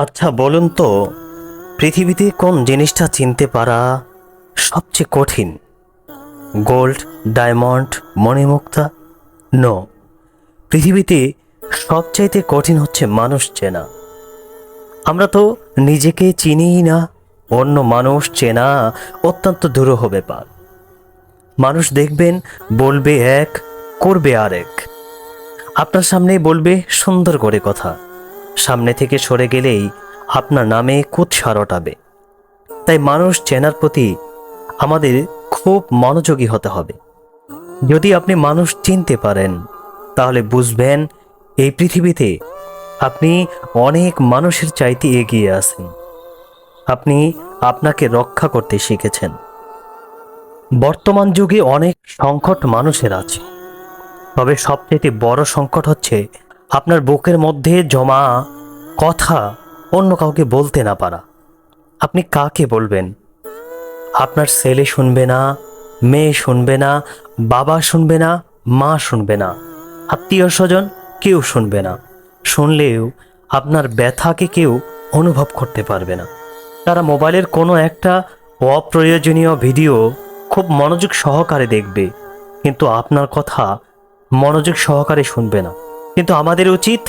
আচ্ছা বলুন তো, পৃথিবীতে কোন জিনিসটা চিনতে পারা সবচেয়ে কঠিন? গোল্ড, ডায়মন্ড, মণিমুক্তা? নো। পৃথিবীতে সবচাইতে কঠিন হচ্ছে মানুষ চেনা। আমরা তো নিজেকে চিনিই না, অন্য মানুষ চেনা অত্যন্ত দুরূহ ব্যাপার। মানুষ দেখবেন, বলবে এক, করবে আরেক। আপনার সামনে বলবে সুন্দর করে কথা। সামনে থেকে সরে গেলেই আপনার নামে কুৎসা রটাবে তাই মানুষ চেনার প্রতি আমাদের খুব মনোযোগী হতে হবে। যদি আপনি মানুষ চিনতে পারেন, তাহলে বুঝবেন এই পৃথিবীতে আপনি অনেক মানুষের চাইতে এগিয়ে আছেন। আপনি আপনাকে রক্ষা করতে শিখেছেন। বর্তমান যুগে অনেক সংকট মানুষের আছে। তবে সবচেয়ে বড় সংকট হচ্ছে আপনার বুকের মধ্যে জমা কথা অন্য কাউকে বলতে না পারা। আপনি কাকে বলবেন? আপনার ছেলে শুনবে না, মেয়ে শুনবে না, বাবা শুনবে না, মা শুনবে না, আত্মীয় স্বজন কেউ শুনবে না। শুনলেও আপনার ব্যথাকে কেউ অনুভব করতে পারবে না। তারা মোবাইলের কোনো একটা অপ্রয়োজনীয় ভিডিও খুব মনোযোগ সহকারে দেখবে, কিন্তু আপনার কথা মনোযোগ সহকারে শুনবে না। কিন্তু আমাদের উচিত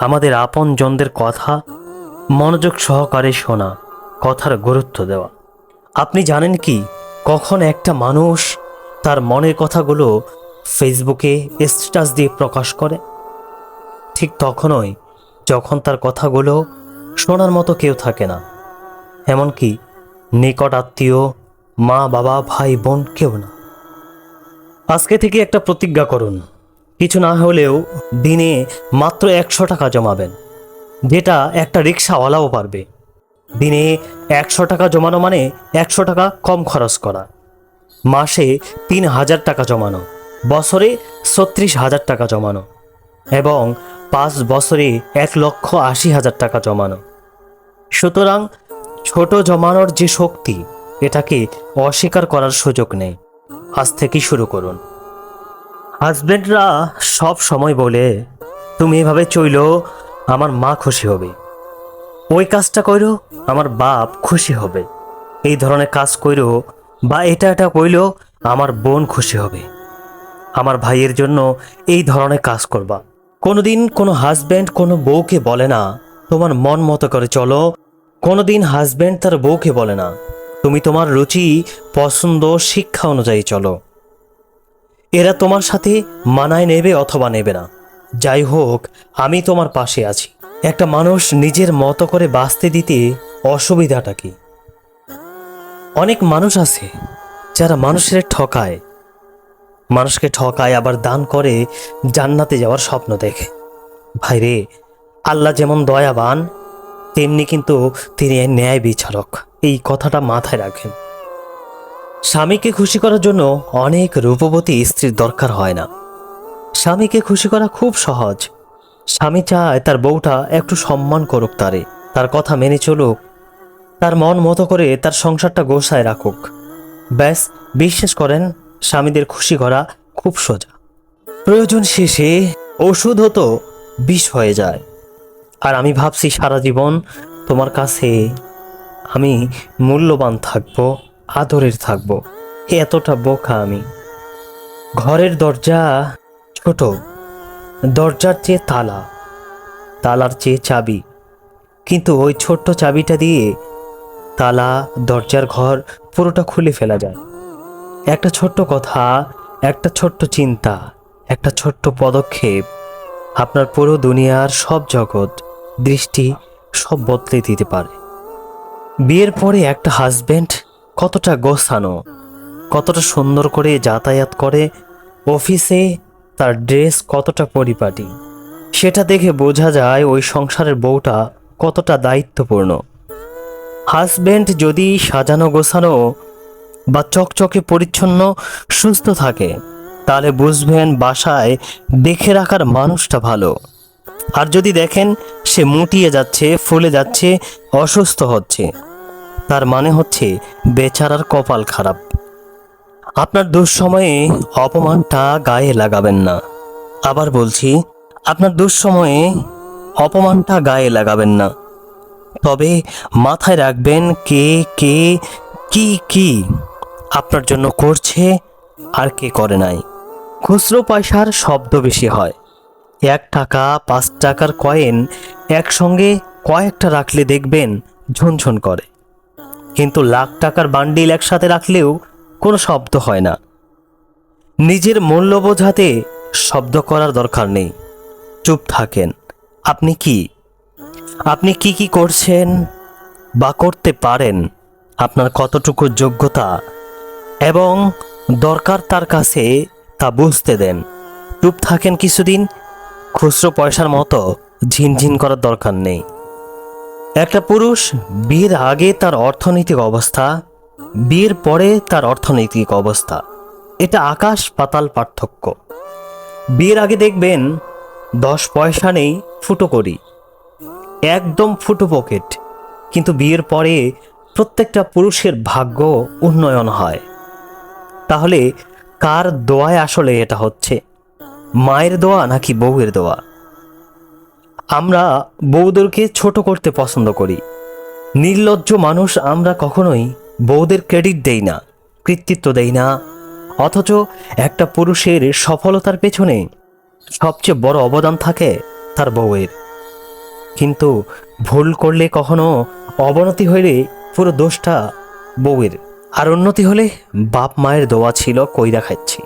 আমাদের আপন জনদের কথা মনোযোগ সহকারে শোনা, কথার গুরুত্ব দেওয়া। আপনি জানেন কি, কখন একটা মানুষ তার মনের কথাগুলো ফেসবুকে স্ট্যাটাস দিয়ে প্রকাশ করে? ঠিক তখনই যখন তার কথাগুলো শোনার মতো কেউ থাকে না। এমনকি নিকট আত্মীয়, মা, বাবা, ভাই, বোন কেউ না। আজকে থেকে একটা প্রতিজ্ঞা করুন। কিছু না হলেও দিনে মাত্র একশো টাকা জমাবেন, যেটা একটা রিক্সাওয়ালাও পারবে। দিনে একশো টাকা জমানো মানে একশো টাকা কম খরচ করা। মাসে তিন হাজার টাকা জমানো, বছরে ছত্রিশ হাজার টাকা জমানো, এবং পাঁচ বছরে এক লক্ষ আশি হাজার টাকা জমানো। সুতরাং ছোট জমানোর যে শক্তি, এটাকে অস্বীকার করার সুযোগ নেই। আজ থেকেই শুরু করুন। হাজব্যান্ডরা সব সময় বলে, তুমি এভাবে চইলো, আমার মা খুশি হবে। ওই কাজটা কইরো, আমার বাপ খুশি হবে। এই ধরনের কাজ কইরো বা এটা এটা কইলো, আমার বোন খুশি হবে। আমার ভাইয়ের জন্য এই ধরনের কাজ করবা। কোনোদিন কোনো হাজব্যান্ড কোনো বউকে বলে না, তোমার মন মতো করে চলো। কোনোদিন হাজব্যান্ড তার বউকে বলে না, তুমি তোমার রুচি, পছন্দ, শিক্ষা অনুযায়ী চলো। এরা তোমার সাথে মানায় নেবে অথবা নেবে না। যাই হোক, আমি তোমার পাশে আছি। একটা মানুষ নিজের মতো করে বাঁচতে দিতে অসুবিধাটা কি? অনেক মানুষ আছে যারা মানুষের ঠকায়। মানুষকে ঠকায়, আবার দান করে জান্নাতে যাওয়ার স্বপ্ন দেখে। ভাইরে আল্লাহ যেমন দয়াবান, তেমনি কিন্তু তিনি ন্যায় বিচারক। এই কথাটা মাথায় রাখেন। স্বামীকে খুশি করার জন্য অনেক রূপবতী স্ত্রীর দরকার হয় না। স্বামীকে খুশি করা খুব সহজ। স্বামী চায় তার বউটা একটু সম্মান করুক তারে, তার কথা মেনে চলুক, তার মন মতো করে তার সংসারটা গোছায় রাখুক। ব্যাস, বিশ্বাস করেন, স্বামীদের খুশি করা খুব সোজা। প্রয়োজন শেষে ওষুধ হতো, বিষ হয়ে যায়। আর আমি ভাবছি সারা জীবন তোমার কাছে আমি মূল্যবান থাকব। আদরের থাকব। এতটা বোকা আমি। ঘরের দরজা ছোট। দরজার চেয়ে তালা। তালার চেয়ে চাবি। কিন্তু ওই ছোট্ট চাবিটা দিয়ে তালা, দরজার ঘর পুরোটা খুলে ফেলা যায়। একটা ছোট্ট কথা, একটা ছোট্ট চিন্তা, একটা ছোট্ট পদক্ষেপ আপনার পুরো দুনিয়ার সব জগৎ, দৃষ্টি সব বদলে দিতে পারে। বিয়ের পরে একটা হাজবেন্ড কতটা গোছানো, কতটা সুন্দর করে যাতায়াত করে, অফিসে তার ড্রেস কতটা পরিপাটি, সেটা দেখে বোঝা যায় ওই সংসারের বউটা কতটা দায়িত্বপূর্ণ। হাজবেন্ড যদি সাজানো গোছানো বা চকচকে পরিচ্ছন্ন সুস্থ থাকে, তাহলে বুঝবেন বাসায় দেখে রাখার মানুষটা ভালো। আর যদি দেখেন সে মুটিয়ে যাচ্ছে, ফুলে যাচ্ছে, অসুস্থ হচ্ছে তার মানে হচ্ছে বেচারার কপাল খারাপ। আপনার দুঃসময়ে অপমানটা গায়ে লাগাবেন না। আবার বলছি, আপনার দুঃসময়ে অপমানটা গায়ে লাগাবেন না। তবে মাথায় রাখবেন কে কে, কি কি আপনার জন্য করছে আর কে করে নাই। খুচরো পয়সার শব্দ বেশি হয়। এক টাকা, পাঁচ টাকার কয়েন একসঙ্গে কয়েকটা রাখলে দেখবেন ঝনঝন করে। কিন্তু লাখ টাকার বান্ডিল একসাথে রাখলেও কোনো শব্দ হয় না। নিজের মূল্য বোঝাতে শব্দ করার দরকার নেই। চুপ থাকেন। আপনি কি? আপনি কি কি করছেন বা করতে পারেন আপনার কতটুকু যোগ্যতা এবং দরকার তার কাছে তা বুঝতে দেন। চুপ থাকেন কিছুদিন, খুচরো পয়সার মতো ঝিনঝিন করার দরকার নেই। একটা পুরুষ বিয়ের আগে তার অর্থনৈতিক অবস্থা, বিয়ের পরে তার অর্থনৈতিক অবস্থা। এটা আকাশ পাতাল পার্থক্য। বিয়ের আগে দেখবেন, দশ পয়সা নেই, ফুটো করি। একদম ফুটো পকেট। কিন্তু বিয়ের পরে প্রত্যেকটা পুরুষের ভাগ্য উন্নয়ন হয়। তাহলে কার দোয়ায় আসলে এটা হচ্ছে? মায়ের দোয়া নাকি বউয়ের দোয়া? আমরা বউদেরকে ছোট করতে পছন্দ করি। নির্লজ্জ মানুষ আমরা কখনোই বউদের ক্রেডিট দেই না, কৃতিত্ব দেই না। অথচ একটা পুরুষের সফলতার পেছনে সবচেয়ে বড় অবদান থাকে তার বউয়ের। কিন্তু ভুল করলে কখনো অবনতি হইলে পুরো দোষটা বউয়ের। আর উন্নতি হলে বাপ মায়ের দোয়া ছিল কইরা খাচ্ছি